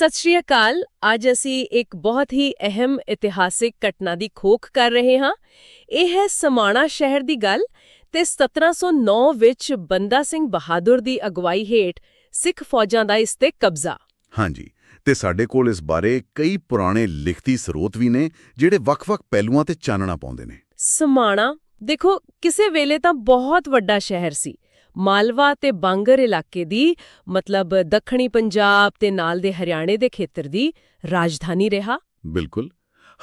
ਸਤਿ ਸ਼੍ਰੀ ਅਕਾਲ। ਅੱਜ ਅਸੀਂ ਇੱਕ ਬਹੁਤ ਹੀ ਅਹਿਮ ਇਤਿਹਾਸਿਕ ਘਟਨਾ ਦੀ ਖੋਖ ਕਰ ਰਹੇ ਹਾਂ। ਇਹ ਹੈ ਸਮਾਣਾ ਸ਼ਹਿਰ ਦੀ ਗੱਲ ਤੇ 1709 ਵਿੱਚ ਬੰਦਾ ਸਿੰਘ ਬਹਾਦਰ ਦੀ ਅਗਵਾਈ ਹੇਠ ਸਿੱਖ ਫੌਜਾਂ ਦਾ ਇਸ ਤੇ ਕਬਜ਼ਾ। ਹਾਂਜੀ ਤੇ ਸਾਡੇ ਕੋਲ ਇਸ ਬਾਰੇ ਕਈ ਪੁਰਾਣੇ ਲਿਖਤੀ ਸਰੋਤ ਵੀ ਨੇ ਜਿਹੜੇ ਵੱਖ-ਵੱਖ ਪਹਿਲੂਆਂ ਤੇ ਚਾਨਣਾ ਪਾਉਂਦੇ ਨੇ। ਸਮਾਣਾ ਦੇਖੋ ਕਿਸੇ ਵੇਲੇ ਤਾਂ ਬਹੁਤ ਵੱਡਾ ਸ਼ਹਿਰ ਸੀ। ਮਾਲਵਾ ਤੇ ਬਾਂਗਰ ਇਲਾਕੇ ਦੀ ਮਤਲਬ ਦੱਖਣੀ ਪੰਜਾਬ ਤੇ ਨਾਲ ਦੇ ਹਰਿਆਣੇ ਦੇ ਖੇਤਰ ਦੀ ਰਾਜਧਾਨੀ ਰਿਹਾ। ਬਿਲਕੁਲ।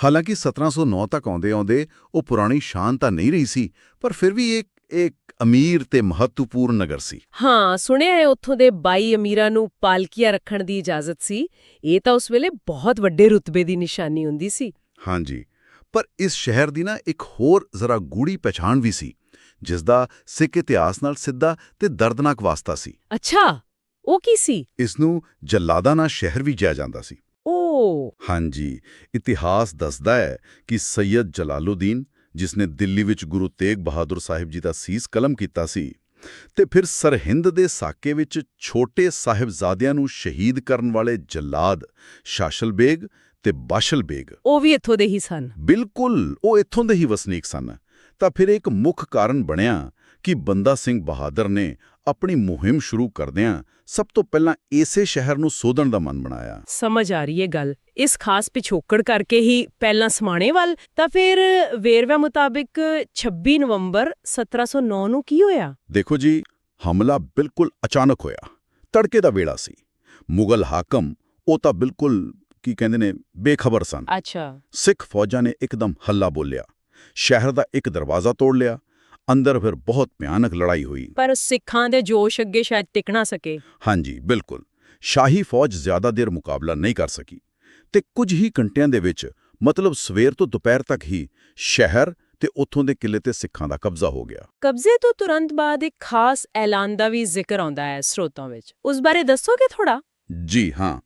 ਹਾਲਾਂਕਿ 1709 ਤੱਕ ਆਉਂਦੇ-ਆਉਂਦੇ ਉਹ ਪੁਰਾਣੀ ਸ਼ਾਨ ਤਾਂ ਨਹੀਂ ਰਹੀ ਸੀ ਪਰ ਫਿਰ ਵੀ ਇੱਕ ਇੱਕ ਅਮੀਰ ਤੇ ਮਹੱਤਵਪੂਰਨ ਨਗਰ ਸੀ। ਹਾਂ ਸੁਣਿਆ ਹੈ ਉੱਥੋਂ ਦੇ 22 ਅਮੀਰਾਂ ਨੂੰ ਪਾਲਕੀਆਂ ਰੱਖਣ ਦੀ ਇਜਾਜ਼ਤ ਸੀ। ਇਹ ਤਾਂ ਉਸ ਵੇਲੇ ਬਹੁਤ ਵੱਡੇ ਰੁਤਬੇ ਦੀ ਨਿਸ਼ਾਨੀ ਹੁੰਦੀ ਸੀ। ਹਾਂਜੀ। ਪਰ ਇਸ ਸ਼ਹਿਰ ਦੀ ਨਾ ਇੱਕ ਹੋਰ ਜ਼ਰਾ ਗੂੜੀ ਪਛਾਣ ਵੀ ਸੀ। ਜਿਸ ਦਾ ਸਿੱਖ ਇਤਿਹਾਸ ਨਾਲ ਸਿੱਧਾ ਤੇ ਦਰਦਨਾਕ ਵਾਸਤਾ ਸੀ। ਅੱਛਾ ਉਹ ਕੀ ਸੀ? ਇਸ ਨੂੰ ਜੱਲਾਦਾਨਾ ਸ਼ਹਿਰ ਵੀ ਕਿਹਾ ਜਾਂਦਾ ਸੀ। ਓ। ਹਾਂਜੀ ਇਤਿਹਾਸ ਦੱਸਦਾ ਹੈ ਕਿ ਸੈਯਦ ਜਲਾਲੁਦੀਨ ਜਿਸ ਨੇ ਦਿੱਲੀ ਵਿੱਚ ਗੁਰੂ ਤੇਗ ਬਹਾਦਰ ਸਾਹਿਬ ਜੀ ਦਾ ਸੀਸ ਕਲਮ ਕੀਤਾ ਸੀ ਤੇ ਫਿਰ ਸਰਹਿੰਦ ਦੇ ਸਾਕੇ ਵਿੱਚ ਛੋਟੇ ਸਾਹਿਬਜ਼ਾਦਿਆਂ ਨੂੰ ਸ਼ਹੀਦ ਕਰਨ ਵਾਲੇ ਜੱਲਾਦ ਸ਼ਾਸ਼ਲ ਬੇਗ ਤੇ ਬਾਸ਼ਲ ਬੇਗ ਉਹ ਵੀ ਇੱਥੋਂ ਦੇ ਹੀ ਸਨ। ਬਿਲਕੁਲ ਉਹ ਇੱਥੋਂ ਦੇ ਹੀ ਵਸਨੀਕ ਸਨ। ਤਾਂ ਫਿਰ ਇੱਕ ਮੁੱਖ ਕਾਰਨ ਬਣਿਆ ਕਿ ਬੰਦਾ ਸਿੰਘ ਬਹਾਦਰ ਨੇ ਆਪਣੀ ਮੁਹਿੰਮ ਸ਼ੁਰੂ ਕਰਦਿਆਂ ਸਭ ਤੋਂ ਪਹਿਲਾਂ ਇਸੇ ਸ਼ਹਿਰ ਨੂੰ ਸੋਧਣ ਦਾ ਮਨ ਬਣਾਇਆ। ਸਮਝ ਆ ਰਹੀ ਹੈ ਗੱਲ। ਇਸ ਖਾਸ ਪਿਛੋਕੜ ਕਰਕੇ ਹੀ ਪਹਿਲਾਂ ਸਮਾਣੇ ਵੱਲ ਤਾਂ ਫਿਰ ਵੇਰਵਿਆਂ ਮੁਤਾਬਿਕ 26 ਨਵੰਬਰ 1709 ਨੂੰ ਕੀ ਹੋਇਆ? ਦੇਖੋ ਜੀ ਹਮਲਾ ਬਿਲਕੁਲ ਅਚਾਨਕ ਹੋਇਆ। ਤੜਕੇ ਦਾ ਵੇਲਾ ਸੀ। ਮੁਗਲ ਹਾਕਮ ਉਹ ਤਾਂ ਬਿਲਕੁਲ ਕੀ ਕਹਿੰਦੇ ਨੇ ਬੇਖਬਰ ਸਨ। ਅੱਛਾ। ਸਿੱਖ ਫੌਜਾਂ ਨੇ ਇੱਕਦਮ ਹੱਲਾ ਬੋਲਿਆ। ਸ਼ਹਿਰ ਦਾ ਇੱਕ ਦਰਵਾਜ਼ਾ ਤੋੜ ਲਿਆ। ਅੰਦਰ ਫਿਰ ਬਹੁਤ ਭਿਆਨਕ ਲੜਾਈ ਹੋਈ। ਪਰ ਸਿੱਖਾਂ ਦੇ ਜੋਸ਼ ਅੱਗੇ ਸ਼ਾਇਦ ਟਿਕ ਨਾ ਸਕੇ। ਹਾਂਜੀ ਬਿਲਕੁਲ। ਸ਼ਾਹੀ ਫੌਜ ਜ਼ਿਆਦਾ ਦੇਰ ਮੁਕਾਬਲਾ ਨਹੀਂ ਕਰ ਸਕੀ ਤੇ ਕੁਝ ਹੀ ਘੰਟਿਆਂ ਦੇ ਵਿੱਚ ਮਤਲਬ ਸਵੇਰ ਤੋਂ ਦੁਪਹਿਰ ਤੱਕ ਹੀ ਸ਼ਹਿਰ ਤੇ ਉੱਥੋਂ ਦੇ ਕਿਲੇ ਤੇ ਸਿੱਖਾਂ ਦਾ ਕਬਜ਼ਾ ਹੋ ਗਿਆ। ਕਬਜ਼ੇ ਤੋਂ ਤੁਰੰਤ ਬਾਅਦ ਇੱਕ ਖਾਸ ਐਲਾਨ ਦਾ ਵੀ ਜ਼ਿਕਰ ਆਉਂਦਾ ਹੈ ਸਰੋਤਾਂ ਵਿੱਚ। ਉਸ ਬਾਰੇ ਦੱਸੋਗੇ ਥੋੜਾ ਜੀ ਹਾਂ।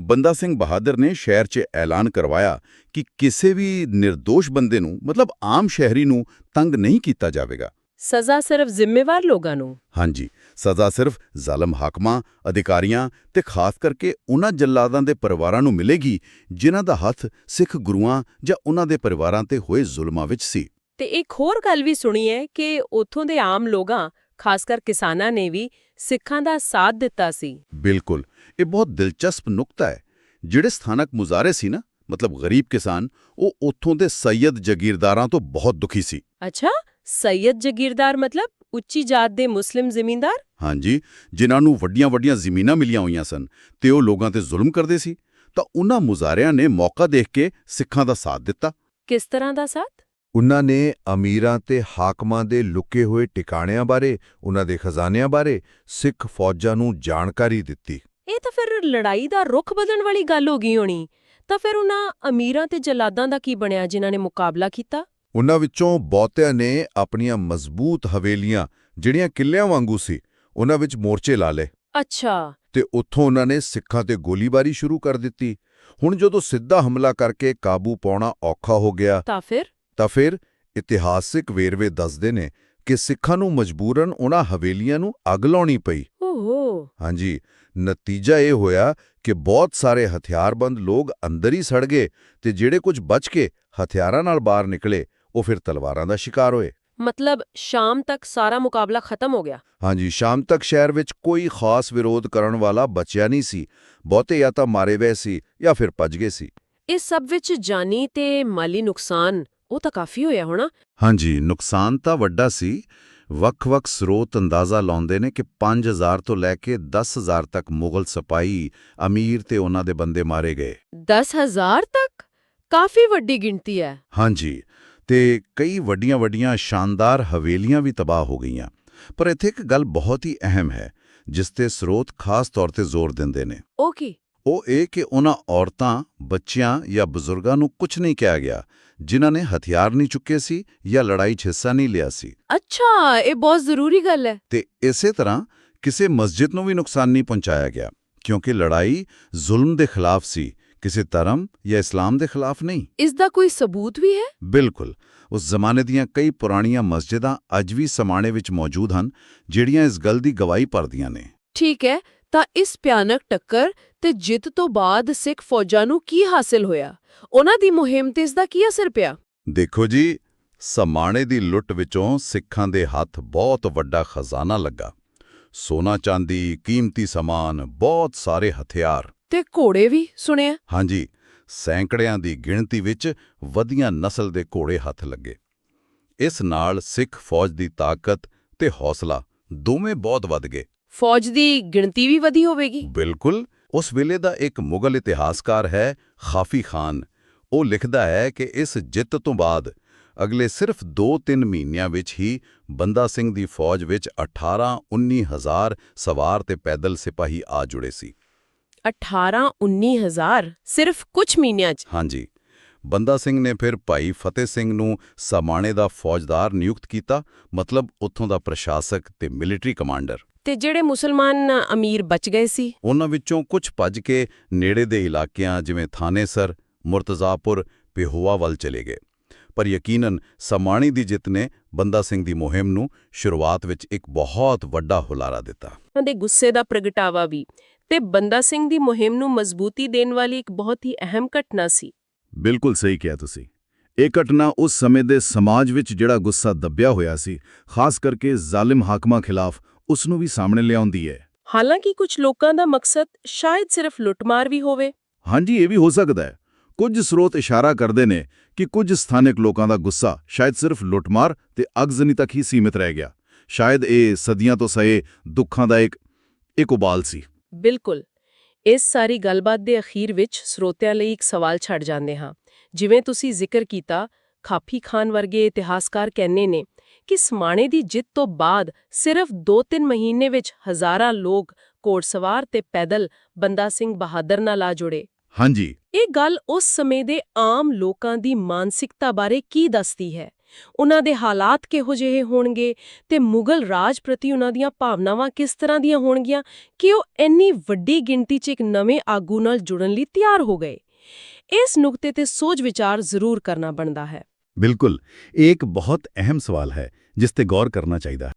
ਬੰਦਾ ਸਿੰਘ ਬਹਾਦਰ ਨੇ ਸ਼ਹਿਰ 'ਚ ਐਲਾਨ ਕਰਵਾਇਆ ਕਿ ਕਿਸੇ ਵੀ નિર્ਦੋਸ਼ ਬੰਦੇ ਨੂੰ ਮਤਲਬ ਆਮ ਸ਼ਹਿਰੀ ਨੂੰ ਤੰਗ ਨਹੀਂ ਕੀਤਾ ਜਾਵੇਗਾ। ਸਜ਼ਾ ਸਿਰਫ ਜ਼ਿੰਮੇਵਾਰ ਲੋਕਾਂ ਨੂੰ? ਹਾਂਜੀ ਸਜ਼ਾ ਸਿਰਫ ਜ਼ਾਲਮ ਹਾਕਮਾਂ ਅਧਿਕਾਰੀਆਂ ਤੇ ਖਾਸ ਕਰਕੇ ਉਹਨਾਂ ਜੱਲਾਦਾਂ ਦੇ ਪਰਿਵਾਰਾਂ ਨੂੰ ਮਿਲੇਗੀ ਜਿਨ੍ਹਾਂ ਦਾ ਹੱਥ ਸਿੱਖ ਗੁਰੂਆਂ ਜਾਂ ਉਹਨਾਂ ਦੇ ਪਰਿਵਾਰਾਂ ਤੇ ਹੋਏ ਜ਼ੁਲਮਾਂ ਵਿੱਚ ਸੀ। ਤੇ ਇੱਕ ਹੋਰ ਗੱਲ ਵੀ ਸੁਣੀ ਹੈ ਕਿ ਉੱਥੋਂ ਦੇ ਆਮ ਲੋਕਾਂ ਖਾਸ ਕਰ ਕਿਸਾਨਾਂ ਨੇ ਵੀ ਸਿੱਖਾਂ ਦਾ ਸਾਥ ਦਿੱਤਾ ਸੀ। ਬਿਲਕੁਲ। ਇਹ ਬਹੁਤ ਦਿਲਚਸਪ ਨੁਕਤਾ ਹੈ। ਜਿਹੜੇ ਸਥਾਨਕ ਮੁਜ਼ਾਰੇ ਸੀ ਨਾ ਮਤਲਬ ਗਰੀਬ ਕਿਸਾਨ ਉਹ ਉੱਥੋਂ ਦੇ ਸੈਯਦ ਜਗੀਰਦਾਰਾਂ ਤੋਂ ਬਹੁਤ ਦੁਖੀ ਸੀ। ਅੱਛਾ ਸੈਯਦ ਜਗੀਰਦਾਰ ਮਤਲਬ ਉੱਚੀ ਜਾਤ ਦੇ ਮੁਸਲਿਮ ਜ਼ਿਮੀਂਦਾਰ ਹਾਂਜੀ ਜਿਨ੍ਹਾਂ ਨੂੰ ਵੱਡੀਆਂ-ਵੱਡੀਆਂ ਜ਼ਮੀਨਾਂ ਮਿਲੀਆਂ ਹੋਈਆਂ ਸਨ ਤੇ ਉਹ ਲੋਕਾਂ ਤੇ ਜ਼ੁਲਮ ਕਰਦੇ ਸੀ ਤਾਂ ਉਹਨਾਂ ਮੁਜ਼ਾਰਿਆਂ ਨੇ ਮੌਕਾ ਦੇਖ ਕੇ ਸਿੱਖਾਂ ਦਾ ਸਾਥ ਦਿੱਤਾ। ਕਿਸ ਤਰ੍ਹਾਂ ਦਾ ਸਾਥ? ਉਨ੍ਹਾਂ ਨੇ ਅਮੀਰਾਂ ਤੇ ਹਾਕਮਾਂ ਦੇ ਲੁਕੇ ਹੋਏ ਟਿਕਾਣਿਆਂ ਬਾਰੇ ਉਨ੍ਹਾਂ ਦੇ ਖਜ਼ਾਨਿਆਂ ਬਾਰੇ ਸਿੱਖ ਫੌਜਾਂ ਨੂੰ ਜਾਣਕਾਰੀ ਦਿੱਤੀ। ਇਹ ਤਾਂ ਫਿਰ ਲੜਾਈ ਦਾ ਰੁਖ ਬਦਲਣ ਵਾਲੀ ਗੱਲ ਹੋ ਗਈ ਹੋਣੀ। ਤਾਂ ਫਿਰ ਉਹਨਾਂ ਅਮੀਰਾਂ ਤੇ ਜਲਾਦਾਂ ਦਾ ਕੀ ਬਣਿਆ ਜਿਨ੍ਹਾਂ ਨੇ ਮੁਕਾਬਲਾ ਕੀਤਾ? ਉਨ੍ਹਾਂ ਵਿੱਚੋਂ ਬਹੁਤਿਆਂ ਨੇ ਆਪਣੀਆਂ ਮਜ਼ਬੂਤ ਹਵੇਲੀਆਂ ਜਿਹੜੀਆਂ ਕਿੱਲਿਆਂ ਵਾਂਗੂ ਸੀ ਉਨ੍ਹਾਂ ਵਿੱਚ ਮੋਰਚੇ ਲਾ ਲਏ। ਅੱਛਾ। ਤੇ ਉੱਥੋਂ ਉਨ੍ਹਾਂ ਨੇ ਸਿੱਖਾਂ ਤੇ ਗੋਲੀਬਾਰੀ ਸ਼ੁਰੂ ਕਰ ਦਿੱਤੀ। ਹੁਣ ਜਦੋਂ ਸਿੱਧਾ ਹਮਲਾ ਕਰਕੇ ਕਾਬੂ ਪਾਉਣਾ ਔਖਾ ਹੋ ਗਿਆ ਤਾਂ ਫਿਰ? ਤਾਂ ਫਿਰ ਇਤਿਹਾਸਿਕ ਵੇਰਵੇ ਦੱਸਦੇ ਨੇ ਕਿ ਸਿੱਖਾਂ ਨੂੰ ਮਜਬੂਰਨ ਉਹਨਾਂ ਹਵੇਲੀਆਂ ਨੂੰ ਅੱਗ ਲਾਉਣੀ ਪਈ। ਓਹੋ ਹਾਂਜੀ ਨਤੀਜਾ ਇਹ ਹੋਇਆ ਕਿ ਬਹੁਤ ਸਾਰੇ ਹਥਿਆਰਬੰਦ ਲੋਕ ਅੰਦਰ ਹੀ ਸੜ ਗਏ ਤੇ ਜਿਹੜੇ ਕੁਝ ਬਚ ਕੇ ਹਥਿਆਰਾਂ ਨਾਲ ਬਾਹਰ ਨਿਕਲੇ ਉਹ ਫਿਰ ਤਲਵਾਰਾਂ ਦਾ ਸ਼ਿਕਾਰ ਹੋਏ। ਮਤਲਬ ਸ਼ਾਮ ਤੱਕ ਸਾਰਾ ਮੁਕਾਬਲਾ ਖਤਮ ਹੋ ਗਿਆ? ਹਾਂਜੀ ਸ਼ਾਮ ਤੱਕ ਸ਼ਹਿਰ ਵਿੱਚ ਕੋਈ ਖਾਸ ਵਿਰੋਧ ਕਰਨ ਵਾਲਾ ਬਚਿਆ ਨਹੀਂ ਸੀ। ਬਹੁਤੇ ਜਾਂ ਤਾਂ ਮਾਰੇ ਗਏ ਸੀ ਜਾਂ ਫਿਰ ਭੱਜ ਗਏ ਸੀ। ਇਸ ਸਭ ਵਿੱਚ ਜਾਨੀ ਤੇ ਮਾਲੀ ਨੁਕਸਾਨ ਉਹ ਤਾਂ ਕਾਫੀ ਹੋਇਆ ਹੋਣਾ। ਹਾਂਜੀ ਨੁਕਸਾਨ ਤਾਂ ਵੱਡਾ ਸੀ ਵੱਖ-ਵੱਖ ਸਰੋਤ ਅੰਦਾਜ਼ਾ ਲਾਉਂਦੇ ਨੇ ਕਿ 5000 ਤੋਂ ਲੈ ਕੇ 10000 ਤੱਕ ਮੁਗਲ ਸਿਪਾਹੀ ਅਮੀਰ ਤੇ ਉਹਨਾਂ ਦੇ ਬੰਦੇ ਮਾਰੇ ਗਏ। 10000 ਤੱਕ? ਕਾਫੀ ਵੱਡੀ ਗਿਣਤੀ ਹੈ। ਹਾਂਜੀ ਤੇ ਕਈ ਵੱਡੀਆਂ-ਵੱਡੀਆਂ ਸ਼ਾਨਦਾਰ ਹਵੇਲੀਆਂ ਵੀ ਤਬਾਹ ਹੋ ਗਈਆਂ। ਪਰ ਇੱਥੇ ਇੱਕ ਗੱਲ ਬਹੁਤ ਹੀ ਅਹਿਮ ਹੈ ਜਿਸ ਤੇ ਸਰੋਤ ਖਾਸ ਤੌਰ ਤੇ ਜ਼ੋਰ ਦਿੰਦੇ ਨੇ। ਉਹ ਕੀ? ਉਹ ਇਹ ਕਿ ਉਹਨਾਂ ਔਰਤਾਂ ਬੱਚਿਆਂ ਜਾਂ ਬਜ਼ੁਰਗਾਂ ਨੂੰ ਕੁਝ ਨਹੀਂ ਕਿਹਾ ਗਿਆ। ਜਿਨ੍ਹਾਂ ਨੇ ਹਥਿਆਰ ਨਹੀਂ ਚੁੱਕੇ ਸੀ ਜਾਂ ਲੜਾਈ 'ਚ ਹਿੱਸਾ ਨਹੀਂ ਲਿਆ ਸੀ। ਅੱਛਾ ਇਹ ਬਹੁਤ ਜ਼ਰੂਰੀ ਗੱਲ ਹੈ। ਤੇ ਇਸੇ ਤਰ੍ਹਾਂ ਕਿਸੇ ਮਸਜਿਦ ਨੂੰ ਵੀ ਨੁਕਸਾਨ ਨਹੀਂ ਪਹੁੰਚਾਇਆ ਗਿਆ ਕਿਉਂਕਿ ਲੜਾਈ ਜ਼ੁਲਮ ਦੇ ਖਿਲਾਫ ਸੀ ਕਿਸੇ ਧਰਮ ਜਾਂ ਇਸਲਾਮ ਦੇ ਖਿਲਾਫ ਨਹੀਂ। ਇਸ ਦਾ ਕੋਈ ਸਬੂਤ ਵੀ ਹੈ? ਬਿਲਕੁਲ ਉਸ ਜ਼ਮਾਨੇ ਦੀਆਂ ਕਈ ਪੁਰਾਣੀਆਂ ਮਸਜਿਦਾਂ ਅੱਜ ਵੀ ਸਮਾਣੇ ਵਿੱਚ ਮੌਜੂਦ ਹਨ ਜਿਹੜੀਆਂ ਇਸ ਗੱਲ ਦੀ ਗਵਾਹੀ ਭਰਦੀਆਂ ਨੇ। ਠੀਕ ਹੈ ਤਾਂ ਇਸ ਭਿਆਨਕ ਟੱਕਰ ਤੇ ਜਿੱਤ ਤੋਂ ਬਾਅਦ ਸਿੱਖ ਫੌਜਾਂ ਨੂੰ ਕੀ ਹਾਸਿਲ ਹੋਇਆ? ਉਹਨਾਂ ਦੀ ਮੁਹਿੰਮ ਤੇ ਇਸ ਦਾ ਕੀ ਅਸਰ ਪਿਆ? ਦੇਖੋ ਜੀ ਸਮਾਣੇ ਦੀ ਲੁੱਟ ਵਿੱਚੋਂ ਸਿੱਖਾਂ ਦੇ ਹੱਥ ਬਹੁਤ ਵੱਡਾ ਖਜ਼ਾਨਾ ਲੱਗਾ। ਸੋਨਾ ਚਾਂਦੀ ਕੀਮਤੀ ਸਮਾਨ ਬਹੁਤ ਸਾਰੇ ਹਥਿਆਰ। ਤੇ ਘੋੜੇ ਵੀ ਸੁਣਿਆ? ਹਾਂਜੀ ਸੈਂਕੜਿਆਂ ਦੀ ਗਿਣਤੀ ਵਿੱਚ ਵਧੀਆਂ ਨਸਲ ਦੇ ਘੋੜੇ ਹੱਥ ਲੱਗੇ। ਇਸ ਨਾਲ ਸਿੱਖ ਫੌਜ ਦੀ ਤਾਕਤ ਤੇ ਹੌਸਲਾ ਦੋਵੇਂ ਬਹੁਤ ਵੱਧ ਗਏ। ਫੌਜ ਦੀ ਗਿਣਤੀ ਵੀ ਵਧੀ ਹੋਵੇਗੀ? ਬਿਲਕੁਲ ਉਸ ਵੇਲੇ ਦਾ ਇੱਕ ਮੁਗਲ ਇਤਿਹਾਸਕਾਰ ਹੈ ਖਾਫੀ ਖਾਨ। ਉਹ ਲਿਖਦਾ ਹੈ ਕਿ ਇਸ ਜਿੱਤ ਤੋਂ ਬਾਅਦ ਅਗਲੇ ਸਿਰਫ 2-3 ਮਹੀਨਿਆਂ ਵਿੱਚ ਹੀ ਬੰਦਾ ਸਿੰਘ ਦੀ ਫੌਜ ਵਿੱਚ 18-19 ਹਜ਼ਾਰ ਸਵਾਰ ਤੇ ਪੈਦਲ ਸਿਪਾਹੀ ਆ ਜੁੜੇ ਸੀ। 18-19 ਹਜ਼ਾਰ ਸਿਰਫ ਕੁਝ ਮਹੀਨਿਆਂ 'ਚ? ਹਾਂਜੀ। ਬੰਦਾ ਸਿੰਘ ਨੇ ਫਿਰ ਭਾਈ ਫਤਿਹ ਸਿੰਘ ਨੂੰ ਸਮਾਣੇ ਦਾ ਫੌਜਦਾਰ ਨਿਯੁਕਤ ਕੀਤਾ ਮਤਲਬ ਉੱਥੋਂ ਦਾ ਪ੍ਰਸ਼ਾਸਕ ਤੇ ਮਿਲਟਰੀ ਕਮਾਂਡਰ। ਤੇ ਜਿਹੜੇ ਮੁਸਲਮਾਨ ਅਮੀਰ ਬਚ ਗਏ ਸੀ? ਉਹਨਾਂ ਵਿੱਚੋਂ ਕੁਝ ਭੱਜ ਕੇ ਨੇੜੇ ਦੇ ਇਲਾਕਿਆਂ ਜਿਵੇਂ ਥਾਨੇਸਰ ਮੁਰਤਜ਼ਾਪੁਰ ਪਿਹੋਆ ਵੱਲ ਚਲੇ ਗਏ। ਪਰ ਯਕੀਨਨ ਸਮਾਣੀ ਦੀ ਜਿੱਤ ਨੇ ਬੰਦਾ ਸਿੰਘ ਦੀ ਮੁਹਿੰਮ ਨੂੰ ਸ਼ੁਰੂਆਤ ਵਿੱਚ ਇੱਕ ਬਹੁਤ ਵੱਡਾ ਹੁਲਾਰਾ ਦਿੱਤਾ। ਉਹਨਾਂ ਦੇ ਗੁੱਸੇ ਦਾ ਪ੍ਰਗਟਾਵਾ ਵੀ ਤੇ ਬੰਦਾ ਸਿੰਘ ਦੀ ਮੁਹਿੰਮ ਨੂੰ ਮਜ਼ਬੂਤੀ ਦੇਣ ਵਾਲੀ ਇੱਕ ਬਹੁਤ ਹੀ ਅਹਿਮ ਘਟਨਾ ਸੀ। ਬਿਲਕੁਲ ਸਹੀ ਕਿਹਾ ਤੁਸੀਂ। ਇਹ ਘਟਨਾ ਉਸ ਸਮੇਂ ਦੇ ਸਮਾਜ ਵਿੱਚ ਜਿਹੜਾ ਗੁੱਸਾ ਦੱਬਿਆ ਹੋਇਆ ਸੀ ਖਾਸ ਕਰਕੇ ਜ਼ਾਲਿਮ ਹਾਕਮਾਂ ਖਿਲਾਫ ਉਸ ਨੂੰ ਵੀ ਸਾਹਮਣੇ ਲਿਆਉਂਦੀ ਹੈ। ਹਾਲਾਂਕਿ ਕੁਝ ਲੋਕਾਂ ਦਾ ਮਕਸਦ ਸ਼ਾਇਦ ਸਿਰਫ ਲੁੱਟਮਾਰ ਵੀ ਹੋਵੇ। ਹਾਂਜੀ ਇਹ ਵੀ ਹੋ ਸਕਦਾ ਹੈ। ਕੁਝ ਸਰੋਤ ਇਸ਼ਾਰਾ ਕਰਦੇ ਨੇ ਕਿ ਕੁਝ ਸਥਾਨਕ ਲੋਕਾਂ ਦਾ ਗੁੱਸਾ ਸ਼ਾਇਦ ਸਿਰਫ ਲੁੱਟਮਾਰ ਤੇ ਅਗਜ਼ਨੀ ਤੱਕ ਹੀ ਸੀਮਿਤ ਰਹਿ ਗਿਆ। ਸ਼ਾਇਦ ਇਹ ਸਦੀਆਂ ਤੋਂ ਸਹੇ ਦੁੱਖਾਂ ਦਾ ਇੱਕ ਇੱਕ ਉਬਾਲ ਸੀ। ਬਿਲਕੁਲ। ਇਸ ਸਾਰੀ ਗੱਲਬਾਤ ਦੇ ਅਖੀਰ ਵਿੱਚ ਸਰੋਤਿਆਂ ਲਈ ਇੱਕ ਸਵਾਲ ਛੱਡ ਜਾਂਦੇ ਹਾਂ। ਜਿਵੇਂ ਤੁਸੀਂ ਜ਼ਿਕਰ ਕੀਤਾ ਖਾਫੀ ਖਾਨ ਵਰਗੇ ਇਤਿਹਾਸਕਾਰ ਕਹਿੰਦੇ ਨੇ ਕਿ ਸਮਾਣੇ ਦੀ ਜਿੱਤ ਤੋਂ ਬਾਅਦ ਸਿਰਫ 2-3 ਮਹੀਨੇ ਵਿੱਚ ਹਜ਼ਾਰਾਂ ਲੋਕ ਘੋੜਸਵਾਰ ਤੇ ਪੈਦਲ ਬੰਦਾ ਸਿੰਘ ਬਹਾਦਰ ਨਾਲ ਆ ਜੁੜੇ। ਹਾਂਜੀ। ਇਹ ਗੱਲ ਉਸ ਸਮੇਂ ਦੇ ਆਮ ਲੋਕਾਂ ਦੀ ਮਾਨਸਿਕਤਾ ਬਾਰੇ ਕੀ ਦੱਸਦੀ ਹੈ? ਉਹਨਾਂ ਦੇ ਹਾਲਾਤ ਕਿਹੋ ਜਿਹੇ ਹੋਣਗੇ ਤੇ ਮੁਗਲ ਰਾਜ ਪ੍ਰਤੀ ਉਹਨਾਂ ਦੀਆਂ ਭਾਵਨਾਵਾਂ ਕਿਸ ਤਰ੍ਹਾਂ ਦੀਆਂ ਹੋਣਗੀਆਂ ਕਿ ਉਹ ਇੰਨੀ ਵੱਡੀ ਗਿਣਤੀ 'ਚ ਇੱਕ ਨਵੇਂ ਆਗੂ ਨਾਲ ਜੁੜਨ ਲਈ ਤਿਆਰ ਹੋ ਗਏ? ਇਸ ਨੁਕਤੇ ਤੇ ਸੋਚ ਵਿਚਾਰ ਜ਼ਰੂਰ ਕਰਨਾ ਬਣਦਾ ਹੈ। ਬਿਲਕੁਲ ਇਹ ਇੱਕ ਬਹੁਤ ਅਹਿਮ ਸਵਾਲ ਹੈ ਜਿਸ ਤੇ ਗੌਰ ਕਰਨਾ ਚਾਹੀਦਾ ਹੈ।